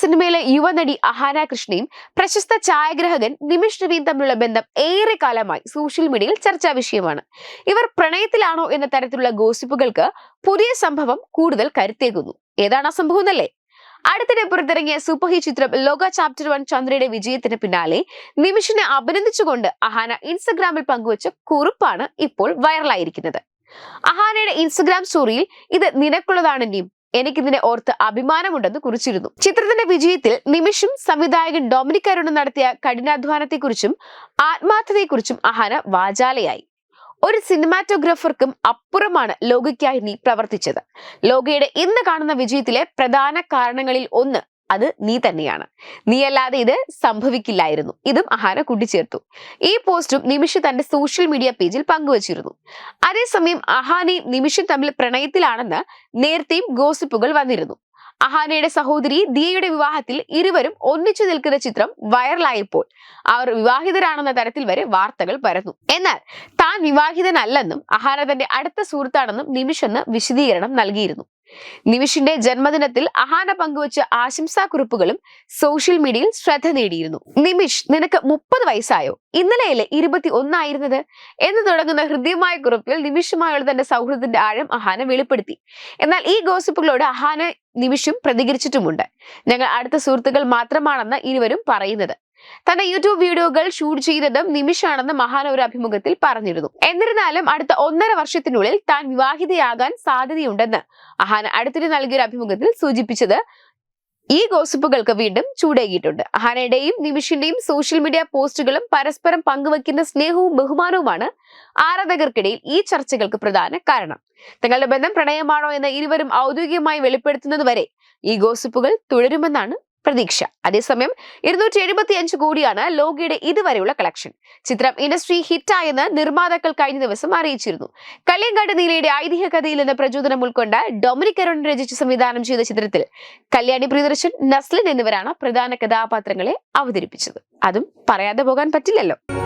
സിനിമയിലെ യുവനടി അഹാന കൃഷ്ണയും പ്രശസ്ത ഛായാഗ്രഹകൻ നിമിഷ് രവിയും തമ്മിലുള്ള ബന്ധം ഏറെ കാലമായി സോഷ്യൽ മീഡിയയിൽ ചർച്ചാ വിഷയമാണ്. ഇവർ പ്രണയത്തിലാണോ എന്ന തരത്തിലുള്ള ഗോസിപ്പുകൾക്ക് പുതിയ സംഭവം കൂടുതൽ കരുത്തേകുന്നു. ഏതാണ് ആ സംഭവം എന്നല്ലേ? അടുത്തിടെ പുറത്തിറങ്ങിയ സൂപ്പർ ഹിറ്റ് ചിത്രം ലോക ചാപ്റ്റർ വൺ ചന്ദ്രയുടെ വിജയത്തിന് പിന്നാലെ നിമിഷിനെ അഭിനന്ദിച്ചുകൊണ്ട് അഹാന ഇൻസ്റ്റഗ്രാമിൽ പങ്കുവച്ച കുറിപ്പാണ് ഇപ്പോൾ വൈറലായിരിക്കുന്നത് അഹാനയുടെ ഇൻസ്റ്റഗ്രാം സ്റ്റോറിയിൽ ഇത് നിനക്കുള്ളതാണ് നിം എനിക്കിതിനെ ഓർത്ത് അഭിമാനമുണ്ടെന്ന് കുറിച്ചിരുന്നു. ചിത്രത്തിന്റെ വിജയത്തിൽ നിമിഷം സംവിധായകൻ ഡൊമിനിക് അരുണും നടത്തിയ കഠിനാധ്വാനത്തെക്കുറിച്ചും ആത്മാർത്ഥതയെക്കുറിച്ചും അഹാന വാചാലയായി. ഒരു സിനിമാറ്റോഗ്രാഫർക്കും അപ്പുറമാണ് ലോകയ്ക്കായി നീ പ്രവർത്തിച്ചത്. ലോകയുടെ ഇന്ന് കാണുന്ന വിജയത്തിലെ പ്രധാന കാരണങ്ങളിൽ ഒന്ന് അത് നീ തന്നെയാണ്. നീ അല്ലാതെ ഇത് സംഭവിക്കില്ലായിരുന്നു. ഇതും അഹാന കൂട്ടിച്ചേർത്തു. ഈ പോസ്റ്റും നിമിഷ് തന്റെ സോഷ്യൽ മീഡിയ പേജിൽ പങ്കുവച്ചിരുന്നു. അതേസമയം അഹാനയും നിമിഷും തമ്മിൽ പ്രണയത്തിലാണെന്ന് നേരത്തെയും ഗോസിപ്പുകൾ വന്നിരുന്നു. അഹാനയുടെ സഹോദരി ദിയയുടെ വിവാഹത്തിൽ ഇരുവരും ഒന്നിച്ചു നിൽക്കുന്ന ചിത്രം വൈറലായപ്പോൾ അവർ വിവാഹിതരാണെന്ന തരത്തിൽ വരെ വാർത്തകൾ പരന്നു. എന്നാൽ താൻ വിവാഹിതനല്ലെന്നും അഹാന തന്റെ അടുത്ത സുഹൃത്താണെന്നും നിമിഷെന്ന് വിശദീകരണം നൽകിയിരുന്നു. നിമിഷിന്റെ ജന്മദിനത്തിൽ അഹാന പങ്കുവച്ച ആശംസാക്കുറിപ്പുകളും സോഷ്യൽ മീഡിയയിൽ ശ്രദ്ധ നേടിയിരുന്നു. നിമിഷ് നിനക്ക് മുപ്പത് വയസ്സായോ? ഇന്നലെയല്ലേ ഇരുപത്തി ഒന്നായിരുന്നത് എന്ന് തുടങ്ങുന്ന ഹൃദ്യമായ കുറിപ്പിൽ നിമിഷുമായുള്ള തന്റെ സൗഹൃദത്തിന്റെ ആഴം അഹാന വെളിപ്പെടുത്തി. എന്നാൽ ഈ ഗോസിപ്പുകളോട് അഹാന നിമിഷും പ്രതികരിച്ചിട്ടുമുണ്ട്. ഞങ്ങൾ അടുത്ത സുഹൃത്തുക്കൾ മാത്രമാണെന്ന് ഇരുവരും പറയുന്നത്. തന്റെ യൂട്യൂബ് വീഡിയോകൾ ഷൂട്ട് ചെയ്തതും നിമിഷാണെന്ന് മഹാൻ ഒരു അഭിമുഖത്തിൽ പറഞ്ഞിരുന്നു. എന്നിരുന്നാലും അടുത്ത ഒന്നര വർഷത്തിനുള്ളിൽ താൻ വിവാഹിതയാകാൻ സാധ്യതയുണ്ടെന്ന് അഹാന അടുത്തിടെ നൽകിയൊരു അഭിമുഖത്തിൽ സൂചിപ്പിച്ചത് ഈ ഗോസിപ്പുകൾക്ക് വീണ്ടും ചൂടേകിയിട്ടുണ്ട്. അഹാനയുടെയും നിമിഷിന്റെയും സോഷ്യൽ മീഡിയ പോസ്റ്റുകളും പരസ്പരം പങ്കുവെക്കുന്ന സ്നേഹവും ബഹുമാനവുമാണ് ആരാധകർക്കിടയിൽ ഈ ചർച്ചകൾക്ക് പ്രധാന കാരണം. തങ്ങളുടെ ബന്ധം പ്രണയമാണോ എന്ന് ഇരുവരും ഔദ്യോഗികമായി വെളിപ്പെടുത്തുന്നത് വരെ ഈ ഗോസിപ്പുകൾ തുടരുമെന്നാണ് പ്രതീക്ഷ. അതേസമയം ഇരുന്നൂറ്റി എഴുപത്തി അഞ്ച് കോടിയാണ് ലോകയുടെ ഇതുവരെയുള്ള കളക്ഷൻ ചിത്രം ഇൻഡസ്ട്രി ഹിറ്റായെന്ന് നിർമ്മാതാക്കൾ കഴിഞ്ഞ ദിവസം അറിയിച്ചിരുന്നു. കല്യാങ്കാട് നീലയുടെ ഐതിഹ്യ കഥയിൽ നിന്ന് പ്രചോദനം ഉൾക്കൊണ്ട ഡൊമിനിക് അരുൺ രചിച്ച് സംവിധാനം ചെയ്ത ചിത്രത്തിൽ കല്യാണി പ്രിയദർശൻ നസ്ലിൻ എന്നിവരാണ് പ്രധാന കഥാപാത്രങ്ങളെ അവതരിപ്പിച്ചത്. അതും പറയാതെ പോകാൻ പറ്റില്ലല്ലോ.